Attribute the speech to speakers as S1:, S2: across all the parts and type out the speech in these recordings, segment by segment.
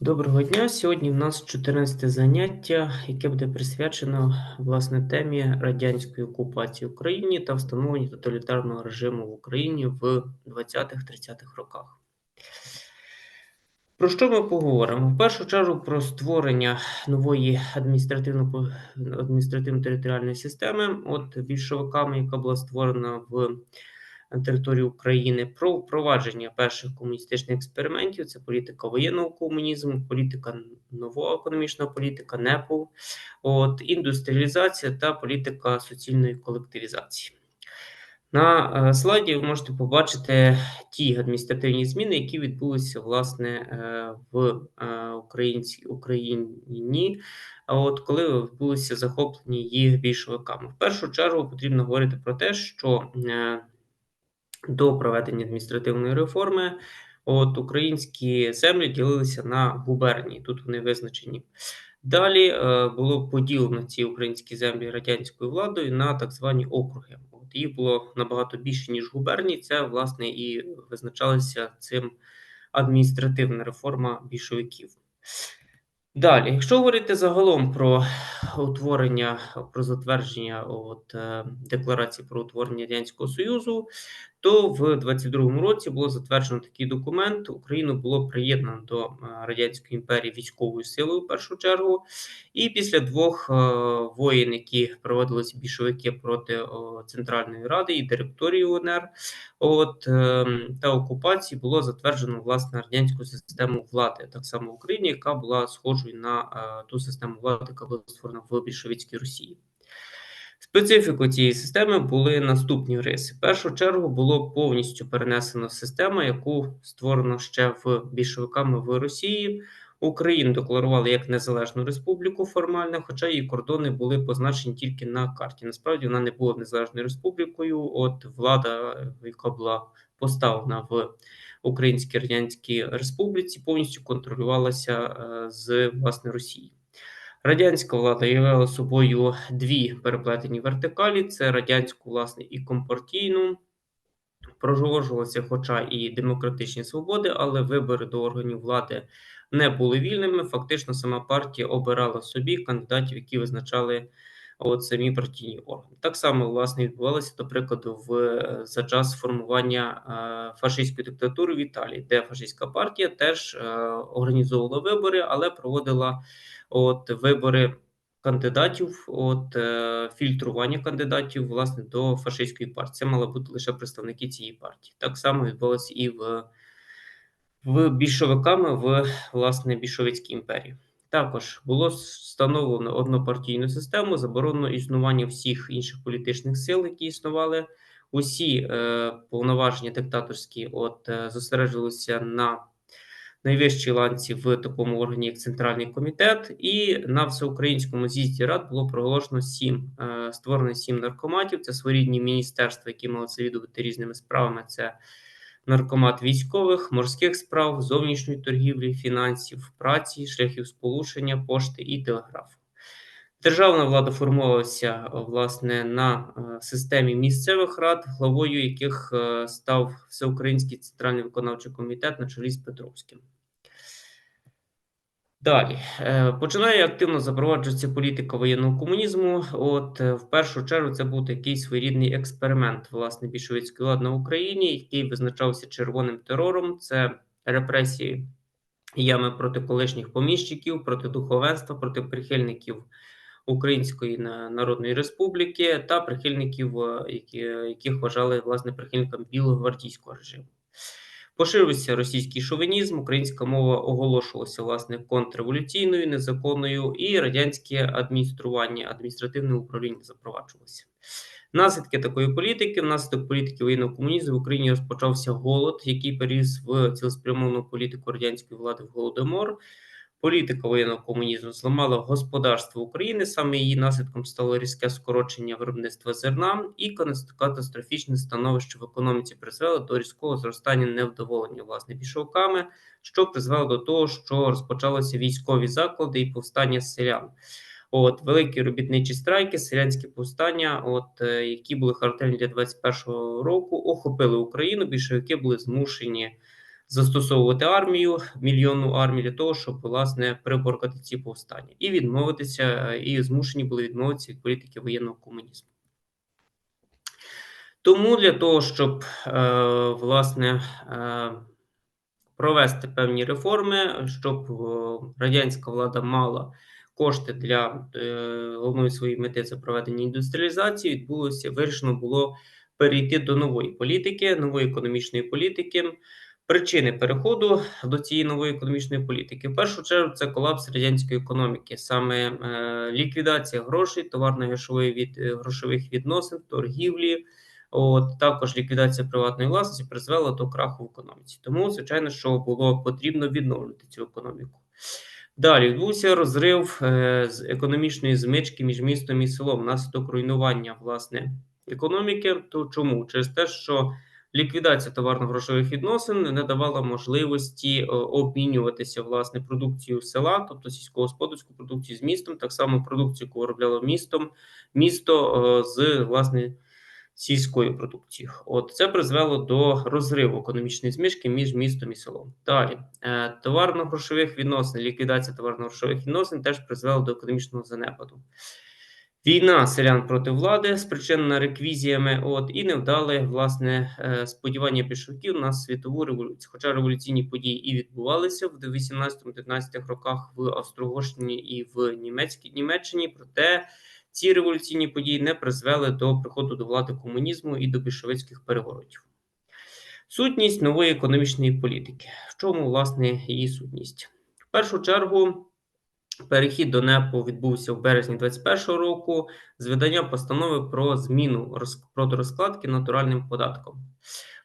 S1: Доброго дня! Сьогодні в нас 14 заняття, яке буде присвячено власне темі радянської окупації України та встановлення тоталітарного режиму в Україні в 20-30-х роках. Про що ми поговоримо? В першу чергу про створення нової адміністративно адміністративно-територіальної системи от більшовиками, яка була створена в на території України про впровадження перших комуністичних експериментів. Це політика воєнного комунізму, політика нового економічного політика, НЕПу, от індустріалізація та політика суцільної колективізації. На е, слайді ви можете побачити ті адміністративні зміни, які відбулися власне е, в е, Українській Україні, от коли відбулися захоплені їх більшовиками. В першу чергу потрібно говорити про те, що до проведення адміністративної реформи. От Українські землі ділилися на губернії. Тут вони визначені. Далі е, було поділено ці українські землі радянською владою на так звані округи. От Їх було набагато більше, ніж губернії. Це, власне, і визначалася цим адміністративна реформа більшовиків. Далі, якщо говорити загалом про утворення, про затвердження от, е, декларації про утворення Радянського Союзу, то в 22-му році було затверджено такий документ. Україну було приєднано до е, радянської імперії військовою силою в першу чергу. І після двох е, воєн, які проводилися більшовики проти Центральної Ради і директорії УНР, от ем, та окупації було затверджено власне радянську систему влади, так само в Україні, яка була схожою на е, ту систему влади, яка була створена в більшовицькій Росії. Специфіку цієї системи були наступні риси. В першу чергу було повністю перенесено систему, яку створено ще в більшовиками в Росії. Україну декларували як незалежну республіку формально, хоча її кордони були позначені тільки на карті. Насправді вона не була незалежною республікою. От влада, яка була поставлена в Українській Радянській Республіці, повністю контролювалася е, з власне Росії. Радянська влада являла собою дві переплетені вертикалі: це радянську, власне, і компартійну. Продовжувалися, хоча і демократичні свободи, але вибори до органів влади не були вільними. Фактично, сама партія обирала собі кандидатів, які визначали от самі партійні органи. Так само власне відбувалося до прикладу в за час формування е, фашистської диктатури в Італії, де фашистська партія теж е, організовувала вибори, але проводила от вибори кандидатів, от е, фільтрування кандидатів власне до фашистської партії. Це мали бути лише представники цієї партії. Так само відбулося і в в більшовиками в власне більшовицькій імперії. Також було встановлено однопартійну систему, заборонено існування всіх інших політичних сил, які існували. Усі е, повноваження диктаторські от е, зосереджувалися на найвищій ланці в такому органі, як Центральний комітет, і на всеукраїнському з'їзді рад було проголошено сім е, створено сім наркоматів. Це своєрідні міністерства, які мали завідувати різними справами. Це наркомат військових, морських справ, зовнішньої торгівлі, фінансів, праці, шляхів сполучення, пошти і телеграфу. Державна влада формувалася власне на е, системі місцевих рад, главою яких е, став Всеукраїнський центральний виконавчий комітет на чолі з Петровським. Далі е, починає активно запроваджуватися політика воєнного комунізму. От в першу чергу це був такий своєрідний експеримент власне більшовицької влади на Україні, який визначався червоним терором. Це репресії ями проти колишніх поміщиків, проти духовенства, проти прихильників Української Народної Республіки та прихильників, е, які, яких вважали власне прихильниками білогвардійського режиму. Поширився російський шовінізм, українська мова оголошувалася власне контрреволюційною, незаконною, і радянське адміністрування, адміністративне управління запроваджувалося. Наслідки такої політики, внаслідок політики воєнного комунізму в Україні розпочався голод, який переріс в цілеспрямовану політику радянської влади в голодомор. Політика воєнного комунізму зламала господарство України. Саме її наслідком стало різке скорочення виробництва зерна і катастрофічне становище в економіці призвело до різкого зростання невдоволення власне пішовками, що призвело до того, що розпочалися військові заклади і повстання селян. От великі робітничі страйки, селянські повстання, от е, які були характерні для 21-го року, охопили Україну. Більшовики були змушені застосовувати армію, мільйонну армію для того, щоб власне приборкати ці повстання, і відмовитися, і змушені були відмовитися від політики воєнного комунізму. Тому для того, щоб е, власне е, провести певні реформи, щоб е, радянська влада мала кошти для е, головної своєї мети це проведення індустріалізації, відбулося вирішено було перейти до нової політики, нової економічної політики. Причини переходу до цієї нової економічної політики в першу чергу це колапс радянської економіки, саме е, ліквідація грошей, товарно-грошових від е, грошових відносин, торгівлі. От також ліквідація приватної власності призвела до краху в економіці. Тому, звичайно, що було потрібно відновлювати цю економіку. Далі відбувся розрив е, з економічної змички між містом і селом внаслідок руйнування власне економіки. То чому? Через те, що ліквідація товарно-грошових відносин не давала можливості е, обмінюватися власне продукцією села, тобто сільськогосподарську продукцію з містом, так само продукцію, яку виробляло містом, місто е, з власне сільської продукції. От це призвело до розриву економічної змішки між містом і селом. Далі е, товарно-грошових відносин, ліквідація товарно-грошових відносин теж призвела до економічного занепаду. Війна селян проти влади спричинена реквізіями, от і невдале власне е, сподівання більшовиків на світову революцію. Хоча революційні події і відбувалися в 18-19 роках в Австро-Угорщині і в Німецькій Німеччині, проте ці революційні події не призвели до приходу до влади комунізму і до більшовицьких переворотів. Сутність нової економічної політики. В чому власне її сутність? В першу чергу. Перехід до НЕПу відбувся в березні 2021 року з видання постанови про зміну розкладки натуральним податком.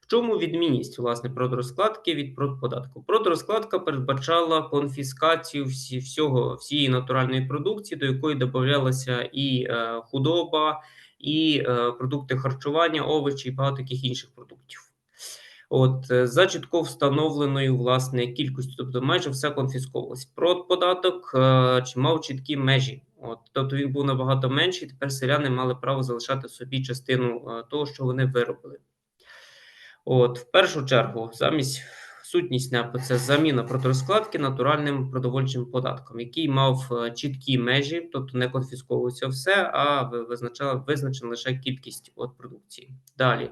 S1: В чому відмінність власне продорозкладки від продподатку? Продорозкладка передбачала конфіскацію всі, всього всієї натуральної продукції, до якої додавалася і е, худоба, і е, продукти харчування, овочі і багато таких інших продуктів. От е, за чітко встановленою власне кількістю, тобто майже все конфісковувалось. Про податок чи мав чіткі межі. От, тобто він був набагато менший. Тепер селяни мали право залишати собі частину е, того, що вони виробили. От, в першу чергу, замість сутність НЕПу це заміна проторозкладки натуральним продовольчим податком, який мав е, чіткі межі, тобто не конфісковується все, а визначала визначена лише кількість от продукції. Далі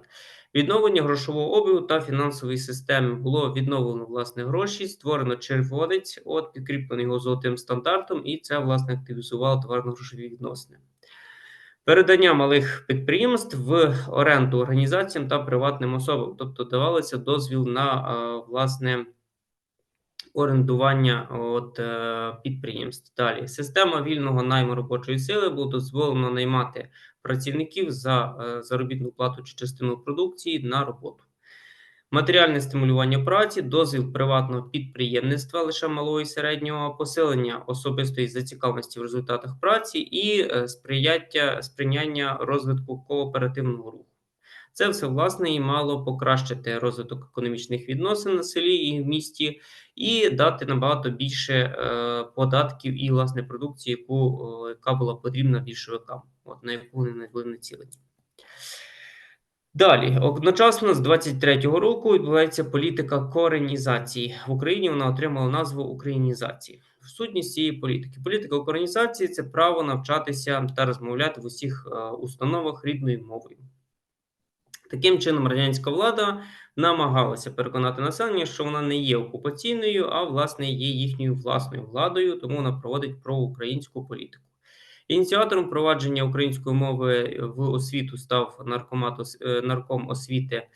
S1: відновлення грошового обігу та фінансової системи було відновлено власне гроші, створено червонець, от підкріплено його золотим стандартом, і це власне активізувало товарно-грошові відносини. Передання малих підприємств в оренду організаціям та приватним особам, тобто давалося дозвіл на е, власне орендування от, е, підприємств. Далі система вільного найму робочої сили було дозволено наймати працівників за е, заробітну плату чи частину продукції на роботу. Матеріальне стимулювання праці, дозвіл приватного підприємництва лише малого і середнього, посилення особистої зацікавленості в результатах праці і е, сприяття сприяння розвитку кооперативного руху. Це все власне і мало покращити розвиток економічних відносин на селі і в місті, і дати набагато більше е, податків і власне продукції, яку яка була потрібна більшовикам, от на яку вони були націлені. Далі, одночасно з 23-го року відбувається політика коренізації в Україні. Вона отримала назву Українізації. Сутність цієї політики. Політика українізації це право навчатися та розмовляти в усіх е, установах рідною мовою. Таким чином, радянська влада намагалася переконати населення, що вона не є окупаційною, а власне є їхньою власною владою, тому вона проводить проукраїнську політику. Ініціатором провадження української мови в освіту став е, нарком освіти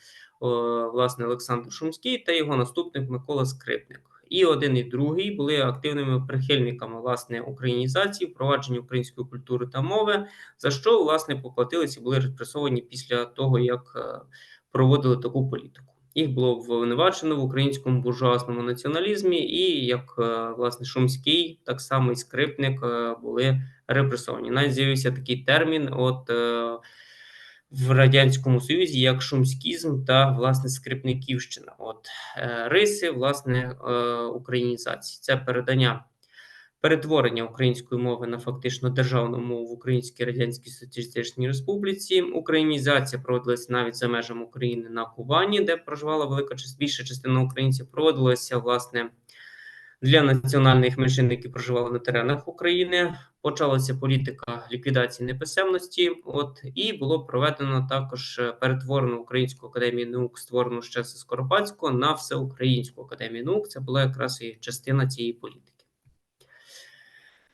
S1: власне Олександр Шумський та його наступник Микола Скрипник. І один і другий були активними прихильниками власне українізації, впровадження української культури та мови, за що власне поплатилися, були репресовані після того, як е, проводили таку політику. Їх було обвинувачено в українському буржуазному націоналізмі, і як е, власне Шумський, так само і скрипник були репресовані. Навіть з'явився такий термін от е, в Радянському Союзі, як шумськізм та власне скрипниківщина. От е, риси власне е, українізації. Це передання перетворення української мови на фактично державну мову в Українській Радянській Соціалістичній Республіці. Українізація проводилася навіть за межами України на Кубані, де проживала велика більша частина українців. Проводилася власне для національних меншин, які проживали на теренах України. Почалася політика ліквідації неписемності. От і було проведено також е, перетворено Українську академію наук, створену ще з Скоропадського на всеукраїнську академію наук. Це була якраз і частина цієї політики.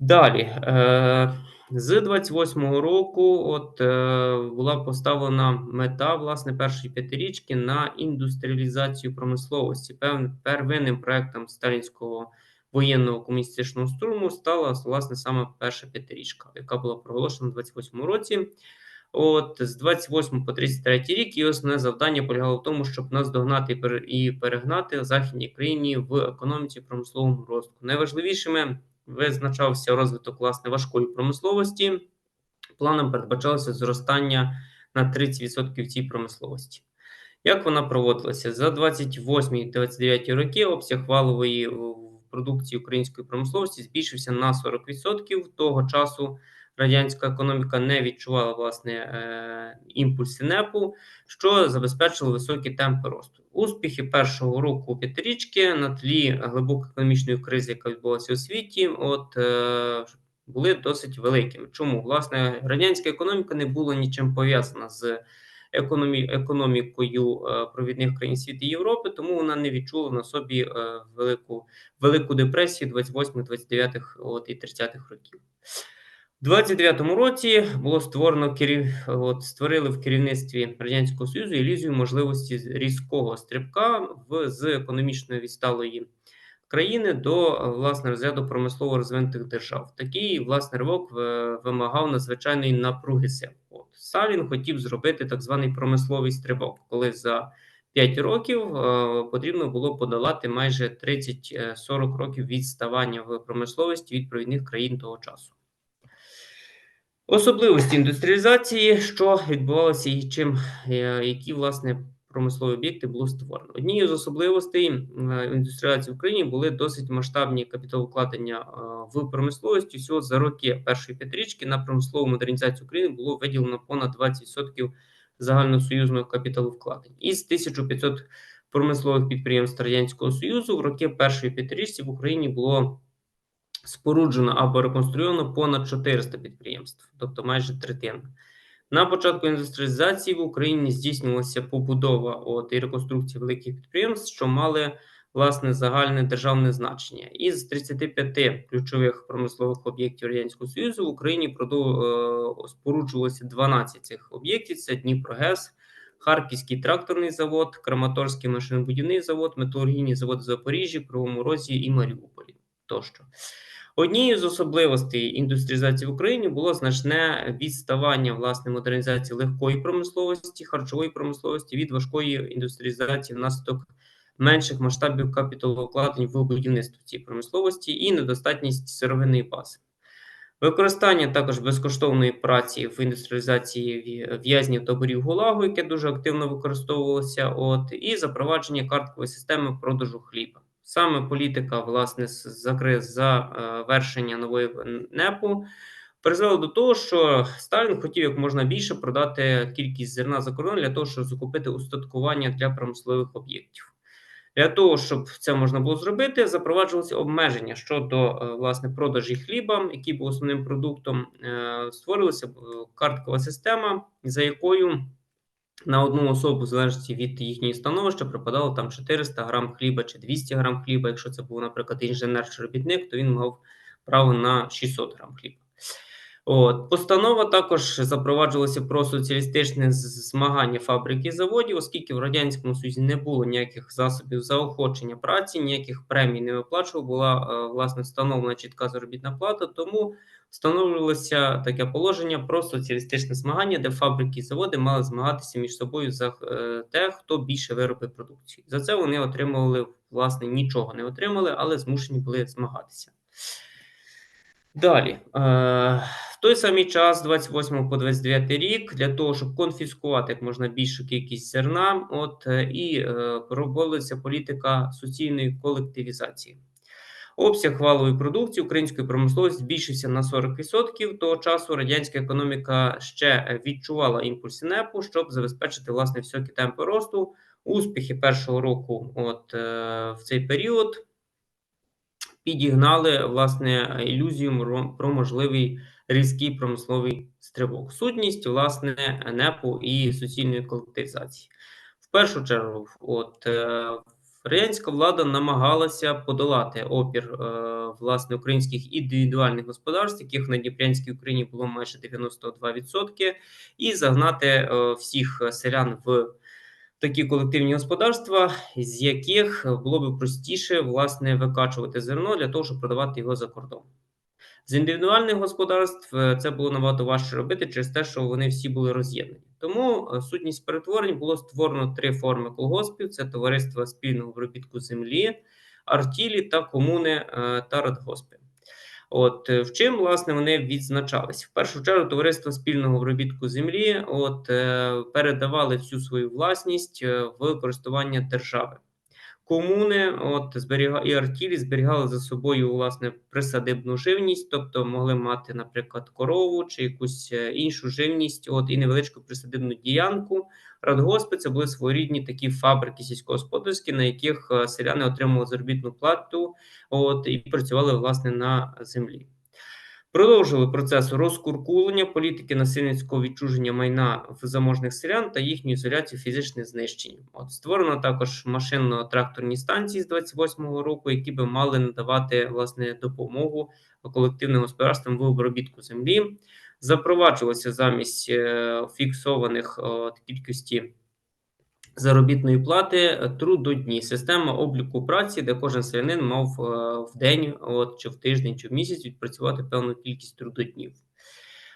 S1: Далі е, з 28-го року, от е, була поставлена мета власне першої п'ятирічки на індустріалізацію промисловості. Певним первинним проектом сталінського воєнного комуністичного штурму стала власне саме перша п'ятирічка, яка була проголошена в 28-му році. От з 28 по 33 рік і основне завдання полягало в тому, щоб нас догнати і перегнати західній країні в економіці промисловому розвитку. Найважливішими визначався розвиток власне важкої промисловості. Планом передбачалося зростання на 30% в цій промисловості. Як вона проводилася? За 28-29 роки обсяг валової продукції української промисловості збільшився на 40%. Того часу радянська економіка не відчувала власне е, імпульси НЕПу, що забезпечило високі темпи росту. Успіхи першого року п'ятирічки на тлі глибокої економічної кризи, яка відбулася у світі, от е, були досить великими. Чому власне радянська економіка не була нічим пов'язана з економі... економікою е, провідних країн світу Європи, тому вона не відчула на собі велику велику депресію 28, 29 от, і 30-х років. У 29-му році було створено керів... от, створили в керівництві радянського союзу ілюзію можливості різкого стрибка в з економічної відсталої країни до власне розряду промислово розвинутих держав. Такий власне ривок вимагав надзвичайної напруги сил. От Салін хотів зробити так званий промисловий стрибок, коли за 5 років е, потрібно було подолати майже 30-40 років відставання в промисловості від провідних країн того часу. Особливості індустріалізації, що відбувалося і чим е, які власне промислові об'єкти було створено. Однією з особливостей індустріалізації в Україні були досить масштабні капіталовкладення е, в промисловості. Всього за роки першої п'ятирічки на промислову модернізацію України було виділено понад 20% загальносоюзного капіталовкладень. Із 1500 промислових підприємств радянського союзу в роки першої п'ятирічці в Україні було споруджено або реконструйовано понад 400 підприємств, тобто майже третина. На початку індустріалізації в Україні здійснювалася побудова от, і реконструкція великих підприємств, що мали власне загальне державне значення. Із 35 ключових промислових об'єктів радянського союзу в Україні продов... Е, споруджувалося 12 цих об'єктів: це Дніпрогес, Харківський тракторний завод, Краматорський машинобудівний завод, металургійні заводи Запоріжжя, Кривому Розі і Маріуполі тощо. Однією з особливостей індустріалізації в Україні було значне відставання власне модернізації легкої промисловості, харчової промисловості від важкої індустріалізації внаслідок менших масштабів капіталовкладень в будівництво цієї промисловості і недостатність сировинної бази. Використання також безкоштовної праці в індустріалізації в'язнів таборів Гулагу, яке дуже активно використовувалося, от і запровадження карткової системи продажу хліба. Саме політика, власне, завершення нової НЕПу призвела до того, що Сталін хотів як можна більше продати кількість зерна за кордон для того, щоб закупити устаткування для промислових об'єктів. Для того, щоб це можна було зробити, запроваджувалися обмеження щодо е, власне продажі хліба, який був основним продуктом. Е, створилася е, карткова система, за якою на одну особу, в залежності від їхньої становища, припадало там 400 грам хліба чи 200 грам хліба. Якщо це був, наприклад, інженер чи робітник, то він мав право на 600 грам хліба. От Постанова також запроваджувалася про соціалістичне змагання фабрик і заводів, оскільки в Радянському Союзі не було ніяких засобів заохочення праці, ніяких премій не виплачував, була е, власне встановлена чітка заробітна плата. Тому встановлювалося таке положення про соціалістичне змагання, де фабрики і заводи мали змагатися між собою за е, те, хто більше виробить продукцію. За це вони отримували власне нічого не отримали, але змушені були змагатися. Далі, е, в той самий час, з 28 по 29 рік, для того, щоб конфіскувати як можна більшу кількість зерна, от е, і проводилася політика суцільної колективізації. Обсяг валової продукції української промисловості збільшився на 40%. Того часу радянська економіка ще відчувала імпульси НЕПу, щоб забезпечити власне високі темпи росту. Успіхи першого року, от е, в цей період, підігнали власне ілюзію про можливий різкий промисловий стрибок. Сутність власне НЕПу і суцільної колективізації. В першу чергу, от е, радянська влада намагалася подолати опір е, власне українських індивідуальних господарств, яких на Дніпрянській Україні було майже 92%, і загнати е, всіх селян в такі колективні господарства, з яких було б простіше власне викачувати зерно для того, щоб продавати його за кордон. З індивідуальних господарств е, це було набагато важче робити через те, що вони всі були роз'єднані. Тому е, сутність перетворень було створено три форми колгоспів: це товариства спільного виробітку землі, артілі та комуни е, та радгоспи. От в чим власне вони відзначались? В першу чергу товариство спільного виробітку землі, от передавали всю свою власність в користування держави комуни, от зберіга і артілі зберігали за собою власне присадибну живність, тобто могли мати, наприклад, корову чи якусь е, іншу живність, от і невеличку присадибну діянку. Радгоспи це були своєрідні такі фабрики сільськогосподарські, на яких е, селяни отримували заробітну плату, от і працювали власне на землі. Продовжили процес розкуркулення політики насильницького відчуження майна в заможних селян та їхню ізоляцію фізичне знищення. От створено також машинно-тракторні станції з 28-го року, які би мали надавати власне допомогу колективним господарствам в обробітку землі. Запроваджувалося замість е, фіксованих кількості заробітної плати е, трудодні, система обліку праці, де кожен селянин мав е, в день, от чи в тиждень, чи в місяць відпрацювати певну кількість трудоднів.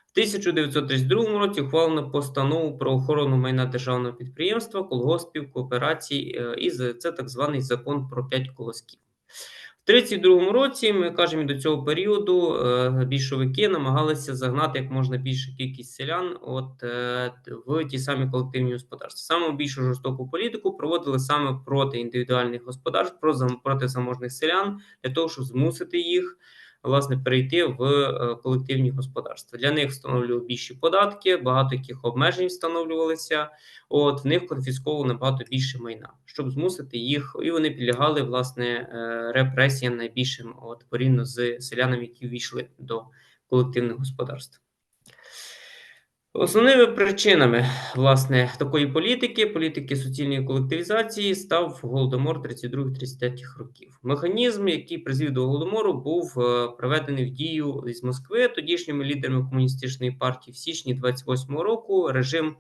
S1: В 1932 році ухвалено постанову про охорону майна державного підприємства, колгоспів, кооперацій, е, і це так званий закон про п'ять колосків. 32-му році ми кажемо до цього періоду е, більшовики намагалися загнати як можна більшу кількість селян от е, в ті самі колективні господарства. Саме більшу жорстоку політику проводили саме проти індивідуальних господарств, проти заможних селян для того, щоб змусити їх власне перейти в е, колективні господарства. Для них встановлювали більші податки, багато яких обмежень встановлювалися. От в них конфісковували набагато більше майна, щоб змусити їх, і вони підлягали власне е, репресіям найбільшим от порівняно з селянами, які війшли до колективних господарств. Основними причинами власне такої політики, політики суцільної колективізації, став голодомор 32-33 років. Механізм, який призвів до голодомору, був е, приведений в дію з Москви тодішніми лідерами комуністичної партії в січні 28-го року. Режим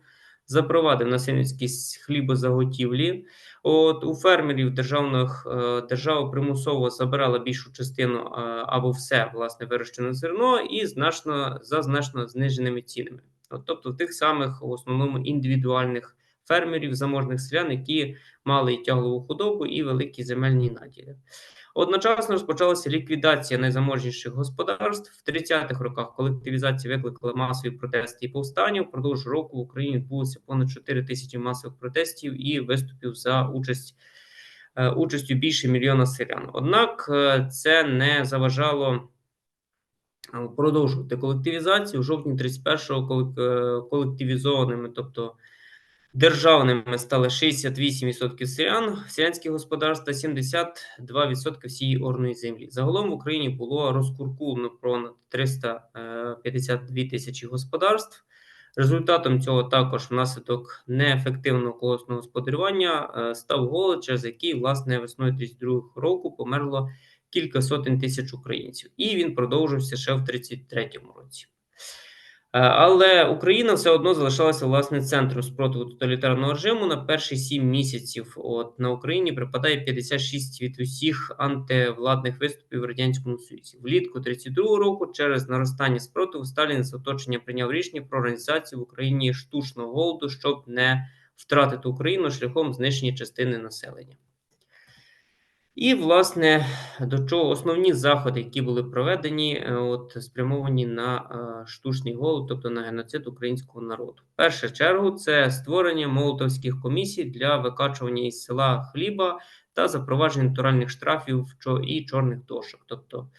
S1: запровадив насильницькість хлібозаготівлі. От у фермерів державних е, держава примусово забирала більшу частину е, або все власне вирощене зерно, і значно за значно зниженими цінами тобто тих самих в основному індивідуальних фермерів, заможних селян, які мали і тяглову худобу, і великі земельні наділи. Одночасно розпочалася ліквідація найзаможніших господарств в 30-х роках. Колективізація викликала масові протести і повстання. Впродовж року в Україні відбулося понад 4 тисячі масових протестів і виступів за участь е, участю більше мільйона селян. Однак е, це не заважало продовжувати колективізацію. У жовтні 31-го е, колективізованими, тобто державними, стали 68% селян, селянських господарств та 72% всієї орної землі. Загалом в Україні було розкуркулено понад 352 тисячі господарств. Результатом цього також внаслідок неефективного колосного господарювання е, став голод, через який власне весною 32 року померло кілька сотень тисяч українців, і він продовжився ще в 33-му році. Е, але Україна все одно залишалася власне центром спротиву тоталітарного режиму. На перші сім місяців от на Україні припадає 56 від усіх антивладних виступів в радянському Союзі. Влітку 32-го року, через наростання спротиву, Сталін з оточення прийняв рішення про організацію в Україні штучного голоду, щоб не втратити Україну шляхом знищення частини населення. І, власне, до чого основні заходи, які були проведені, е, от спрямовані на е, штучний голод, тобто на геноцид українського народу. В першу чергу це створення молотовських комісій для викачування із села хліба та запровадження натуральних штрафів і чорних дошок. Тобто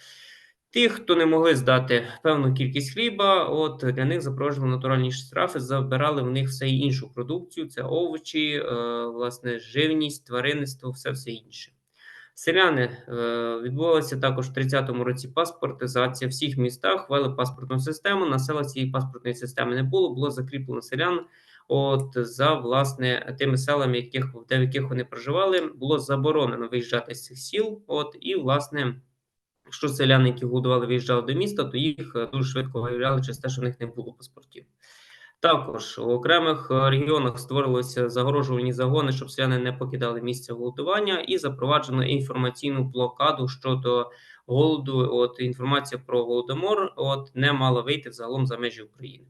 S1: Тих, хто не могли здати певну кількість хліба, от для них запроваджували натуральні штрафи, забирали в них все іншу продукцію: це овочі, е, власне, живність, тваринництво, все все інше. Селяни е, відбувалася також в 30-му році паспортизація. В всіх містах ввели паспортну систему. На селах цієї паспортної системи не було, було закріплено селян. От за власне тими селами, яких де в яких вони проживали, було заборонено виїжджати з цих сіл. От і власне. Якщо селяни, які голодували, виїжджали до міста, то їх е, дуже швидко виявляли через те, що в них не було паспортів. Також у окремих е, регіонах створилися загорожувальні загони, щоб селяни не покидали місце голодування, і запроваджено інформаційну блокаду щодо голоду. От інформація про голодомор от не мала вийти взагалом за межі України.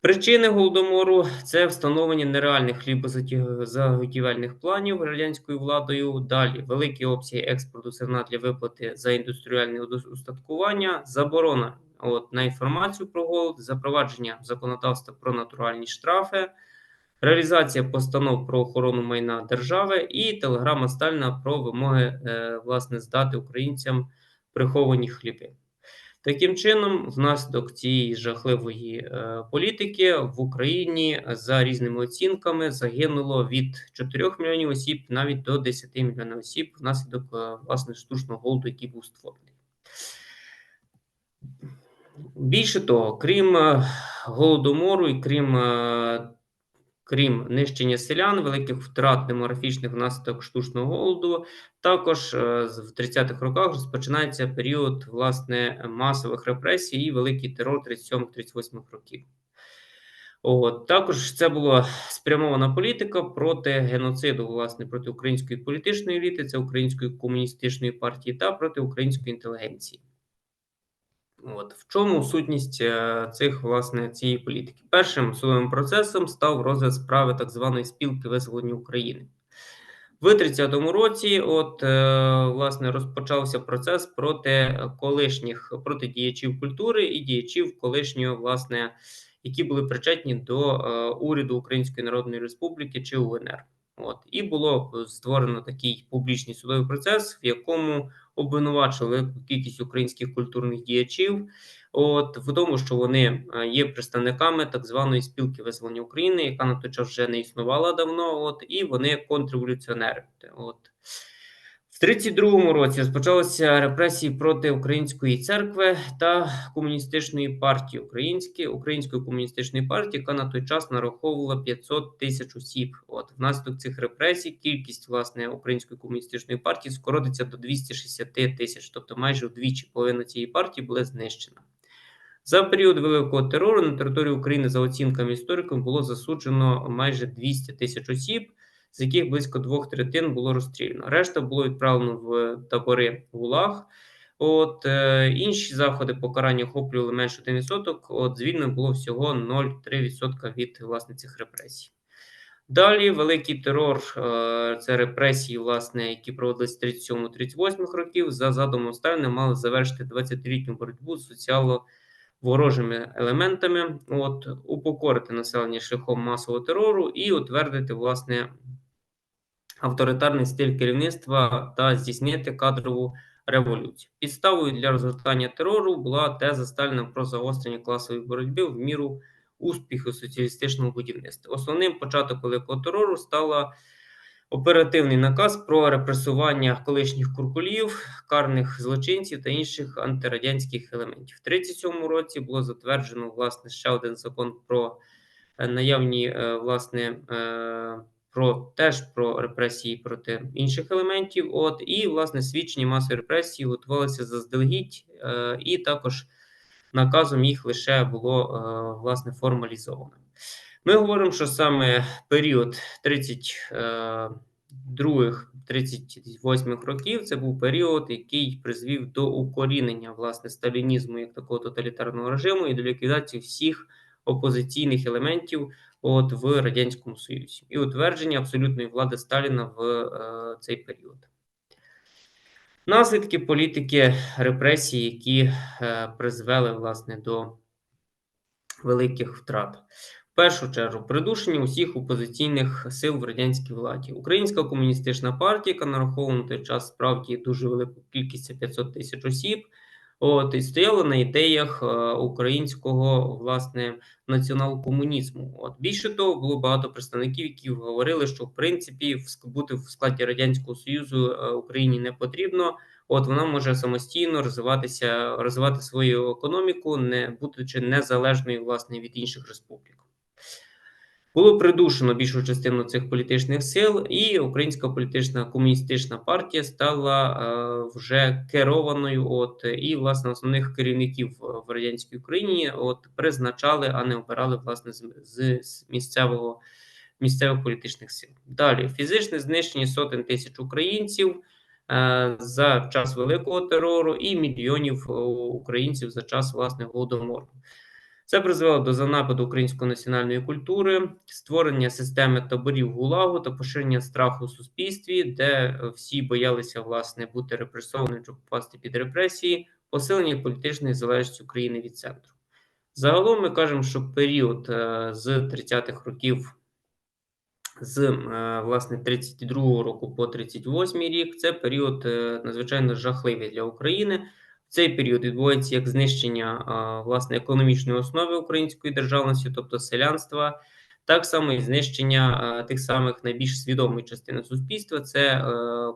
S1: Причини голодомору це встановлення нереальних хлібозаготівельних планів радянською владою. Далі великі обсяги експорту зерна для виплати за індустріальне устаткування, заборона от, на інформацію про голод, запровадження законодавства про натуральні штрафи, реалізація постанов про охорону майна держави і телеграма Стальна про вимоги е, власне здати українцям приховані хліби. Таким чином, внаслідок цієї жахливої е, політики в Україні за різними оцінками загинуло від 4 мільйонів осіб навіть до 10 мільйонів осіб внаслідок е, власне штучного голоду, який був створений. Більше того, крім е, голодомору і крім крім нищення селян, великих втрат демографічних внаслідок штучного голоду, також е, в 30-х роках розпочинається період власне масових репресій і великий терор 37-38 років. От також це була спрямована політика проти геноциду, власне, проти української політичної еліти, це української комуністичної партії та проти української інтелігенції. От в чому сутність е, цих власне цієї політики? Першим судовим процесом став розгляд справи так званої спілки визволення України. В 30-му році, от е, власне, розпочався процес проти колишніх проти діячів культури і діячів колишнього, власне, які були причетні до е, уряду Української Народної Республіки чи УНР. От і було створено такий публічний судовий процес, в якому обвинувачували велику кількість українських культурних діячів, от в тому, що вони е, є представниками так званої спілки визволення України, яка на той час вже не існувала давно. От і вони контрреволюціонери. От в 32-му році розпочалися репресії проти української церкви та комуністичної партії Української української комуністичної партії, яка на той час нараховувала 500 тисяч осіб. От внаслідок цих репресій кількість власне української комуністичної партії скоротиться до 260 тисяч, тобто майже вдвічі половина цієї партії була знищена. За період великого терору на території України за оцінками істориків було засуджено майже 200 тисяч осіб з яких близько двох третин було розстріляно. Решта було відправлено в табори ГУЛАГ. От е, інші заходи покарання охоплювали менше 1%, От звільнено було всього 0,3% від власне цих репресій. Далі великий терор е, це репресії, власне, які проводились 37-38 років. За задумом Сталіна мали завершити 20-літню боротьбу з соціально ворожими елементами, от упокорити населення шляхом масового терору і утвердити власне авторитарний стиль керівництва та здійснити кадрову революцію. Підставою для розгортання терору була теза Сталіна про загострення класової боротьби в міру успіху соціалістичного будівництва. Основним початок великого терору стала оперативний наказ про репресування колишніх куркулів, карних злочинців та інших антирадянських елементів. В 1937 році було затверджено власне ще один закон про е, наявні е, власне. Е, про теж про репресії проти інших елементів. От і власне свідчення масової репресії готувалися заздалегідь, і також наказом їх лише було власне формалізовано. Ми говоримо, що саме період 32-38 е, років це був період, який призвів до укорінення власне сталінізму як такого тоталітарного режиму і до ліквідації всіх опозиційних елементів от в радянському союзі і утвердження абсолютної влади Сталіна в е, цей період. Наслідки політики репресій, які, е, призвели, власне, до великих втрат. Першу чергу, придушення усіх опозиційних сил в радянській владі. Українська комуністична партія, яка нараховувала на той час справді дуже велику кількість це 500 тисяч осіб, от, і стояла на ідеях, е, українського, власне, націонал-комунізму. От, більше того, було багато представників, які говорили, що в принципі бути в складі Радянського Союзу, е, Україні не потрібно. От вона може самостійно розвиватися, розвивати свою економіку, не будучи незалежною, власне, від інших республік. Було придушено більшу частину цих політичних сил, і Українська політична комуністична партія стала е, вже керованою. От і власне основних керівників в радянській Україні от призначали, а не обирали власне з, з, місцевого місцевих політичних сил. Далі фізичне знищення сотень тисяч українців. Е, за час великого терору і мільйонів е, українців за час власне голодомору. Це призвело до занападу української національної культури, створення системи таборів гулагу та поширення страху у суспільстві, де е, всі боялися власне бути репресованими чи попасти під репресії, посилення політичної залежності України від центру. Загалом ми кажемо, що період з 30-х років з е, власне 32 року по 38 рік це період е, надзвичайно жахливий для України. Цей період відбувається як знищення власне економічної основи української державності, тобто селянства, так само і знищення тих самих найбільш свідомої частини суспільства це е,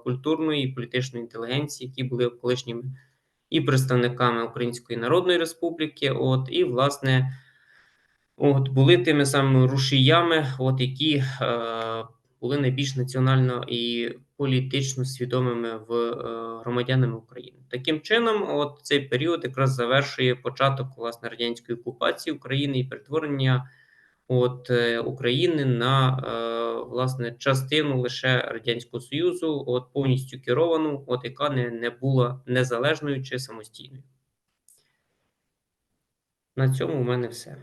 S1: культурної і політичної інтелігенції, які були колишніми і представниками Української Народної Республіки, от і власне. От були тими самими рушіями, от які е, були найбільш національно і політично свідомими в е, громадянами України. Таким чином, от цей період якраз завершує початок власне радянської окупації України і перетворення от е, України на е, власне частину лише радянського союзу, от повністю керовану, от яка не, не була незалежною чи самостійною. На цьому в мене все.